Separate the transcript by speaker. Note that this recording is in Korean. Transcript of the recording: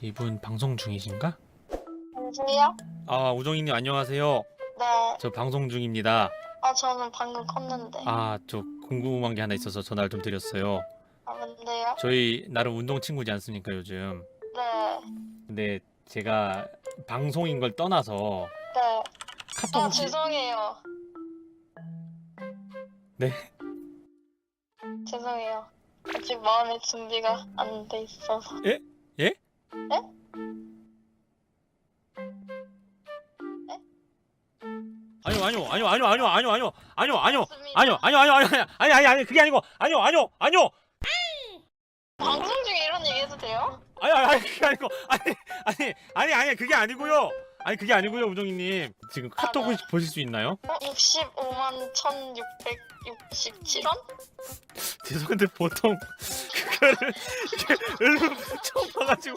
Speaker 1: 이분 방송 중이신가?
Speaker 2: 여보세요?
Speaker 1: 아 우정이님 안녕하세요.
Speaker 2: 네.
Speaker 1: 저 방송 중입니다.
Speaker 2: 아, 저는 방금 컸는데.
Speaker 1: 아저 궁금한 게 하나 있어서 전화를 좀 드렸어요.
Speaker 2: 아, 뭔데요?
Speaker 1: 저희 나름 운동 친구지 않습니까 요즘?
Speaker 2: 네.
Speaker 1: 근데 제가 방송인 걸 떠나서
Speaker 2: 네.
Speaker 1: 카톡
Speaker 2: 아,
Speaker 1: 혹시
Speaker 2: 죄송해요.
Speaker 1: 네.
Speaker 2: 죄송해요. 아직 마음의 준비가 안 돼 있어서.
Speaker 1: 예? 예?
Speaker 2: 네?
Speaker 1: 아니요 아니요 아니요 아니요 아니요 아니요 아니요 아니요 아니요. 아니요 아니요 아니요 아니요 아니 아니 아니 그게 아니고 아니요 아니요 아니요
Speaker 2: 방송 중에 이런 얘기 해도 돼요?
Speaker 1: 아니 아니 아니 그게 아니고 아니 아니 아니 아니 그게 아니고요 아니 그게 아니고요 우정이님 지금 카톡을 보실 수 있나요?
Speaker 2: 어, 65만 1667원?
Speaker 1: 죄송한데 보통 그거를 이렇게 얼굴 처음 봐가지고